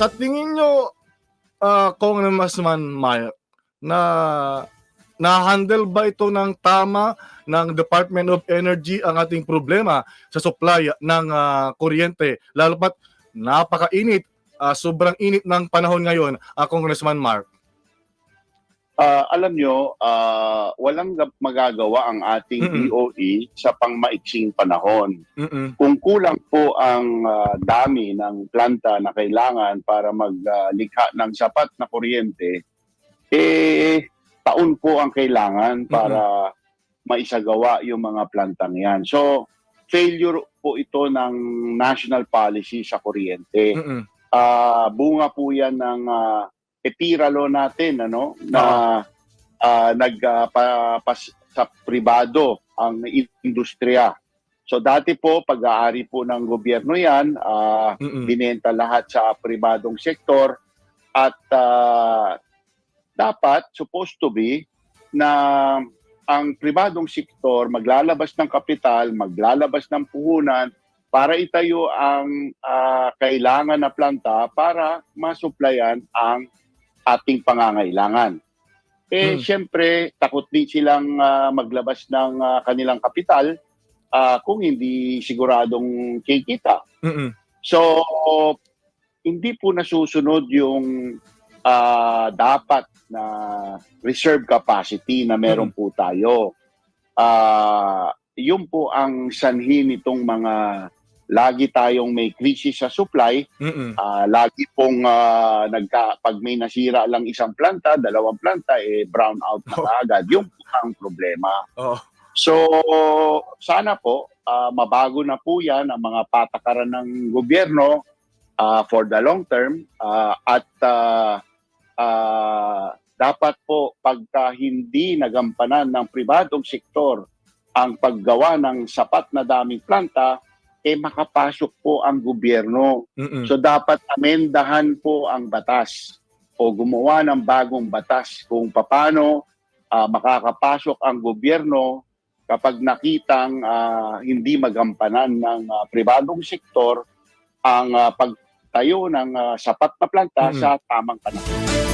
sa tingin nyo, uh, Congressman Mark, na na-handle ba ito ng tama ng Department of Energy ang ating problema sa supply ng ah, kuryente? Lalo pat napakainit, ah, sobrang init ng panahon ngayon, uh, Congressman Mark. Ah, alam nyo, ah, walang magagawa ang ating Mm-mm. DOE sa pangmaiksing panahon. Mm-mm. Kung kulang po ang ah, dami ng planta na kailangan para maglikha ng sapat na kuryente, eh, taon po ang kailangan para maisagawa yung mga plantang yan. So, failure po ito ng national policy sa kuryente. Mm-mm. Ah, bunga po yan ng uh, etiralo natin ano na ah, nag ah, pa- pas- sa pribado ang industriya. So dati po pag-aari po ng gobyerno 'yan, Mm-mm. binenta lahat sa pribadong sektor at ah, dapat supposed to be na ang pribadong sektor maglalabas ng kapital, maglalabas ng puhunan para itayo ang ah, kailangan na planta para masuplayan ang ating pangangailangan. Eh, Hmm. syempre, takot din silang ah, maglabas ng ah, kanilang kapital ah, kung hindi siguradong kikita. Mm-mm. So, hindi po nasusunod yung ah, dapat na reserve capacity na meron po tayo. Ah, yun po ang sanhi nitong mga lagi tayong may krisis sa supply, Mm-mm. Ah, lagi pong ah, nagka pag may nasira lang isang planta, dalawang planta eh brown out na agad. Yung ang problema. Oo. So, sana po ah, mabago na po 'yan ang mga patakaran ng gobyerno ah, for the long term ah, at ah, ah, dapat po pagka hindi nagampanan ng pribadong sektor ang paggawa ng sapat na daming planta eh makapasok po ang gobyerno Mm-mm. So dapat amendahan po ang batas o gumawa ng bagong batas kung paano ah, makakapasok ang gobyerno kapag nakitang ah, hindi magampanan ng ah, pribadong sektor ang ah, pagtayo ng ah, sapat na planta Mm. sa tamang panahon.